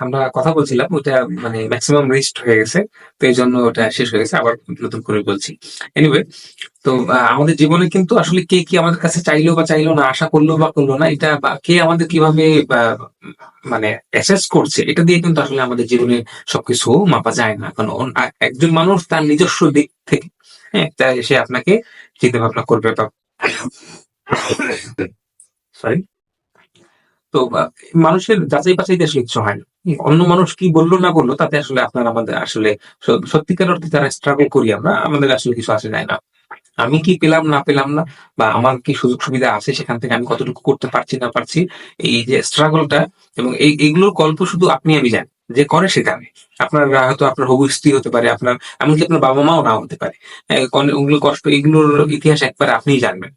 আমরা কথা বলছিলাম, ওটা মানে ম্যাক্সিমাম রিস্ট হয়ে গেছে, তো এই জন্য ওটা শেষ হয়ে গেছে, আবার নতুন করে বলছি। এনিওয়ে তো আমাদের জীবনে কিন্তু আসলে কে কি আমাদের কাছে চাইলো বা চাইলো না, আশা করল বা করল না, এটা বা কে আমাদের কীভাবে মানে অ্যাসেস করছে, এটা দিয়ে কিন্তু আসলে আমাদের জীবনে সবকিছু মাপা যায় না। কারণ একজন মানুষ তার নিজস্ব দিক থেকে হ্যাঁ তাই সে আপনাকে চিন্তা ভাবনা করবে বা সরি তো মানুষের যাচাই বাছাইতে আসলে কিছু হয় না। অন্য মানুষ কি বলল না বলল, তাতে আসলে আপনার আমাদের আসলে সত্যিকার অর্থে যারা স্ট্রাগল করি আমরা, আমাদের আসলে কিছু আসে যায় না। আমি কি পেলাম না পেলাম না, বা আমার কি সুযোগ সুবিধা আছে সেখান থেকে আমি কতটুকু করতে পারছি না পারছি, এই যে স্ট্রাগলটা এবং এই, এইগুলোর গল্প শুধু আপনি আমি জানি। যে করে সে জানে আপনার হয়তো আপনার হবু স্ত্রী হতে পারে, আপনার, এমনকি আপনার বাবা মাও না হতে পারে। ওগুলো কষ্ট, এগুলোর ইতিহাস একবার আপনিই জানবেন।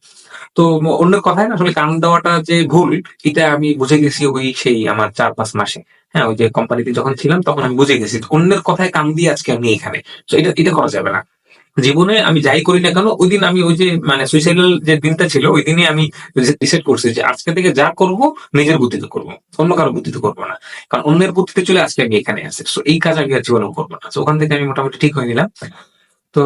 তো অন্য কথায় না, আসলে কান দেওয়াটা যে ভুল, এটা আমি বুঝে গেছি ওই সেই আমার চার পাঁচ মাসে। হ্যাঁ ওই যে কোম্পানিতে যখন ছিলাম, তখন আমি বুঝে গেছি। অন্যের কথায় কান দিয়ে আজকে আমি এখানে। তো এটা এটা করা যাবে না। জীবনে আমি যাই করি না কেন, ওই দিন আমি ওই যে মানে সুইসাইডাল যে দিনটা ছিল, ওই দিনে আমি ডিসাইড করছি যে আজকে থেকে যা করব, নিজের বুদ্ধিতে করব। অন্য কারও বুদ্ধিতে করব না। কারণ অন্যের বুদ্ধিতে চলে আজকে আমি এখানে আছি। তো এই কাজ আমি আর জীবনেও করব না। ওখান থেকে আমি মোটামুটি ঠিক হয়ে নিলাম। তো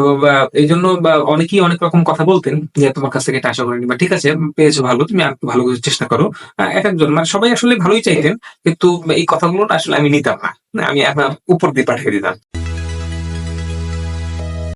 এই জন্য অনেকেই অনেক রকম কথা বলতেন যে, তোমার কাছ থেকে আশা করিনি বা, ঠিক আছে, পেয়েছ ভালো, তুমি আর ভালো করে চেষ্টা করো। এক একজন মানে সবাই আসলে ভালোই চাইতেন, কিন্তু এই কথাগুলো আসলে আমি নিতাম না। আমি আপনার উপর দিয়ে পাঠিয়ে দিতাম।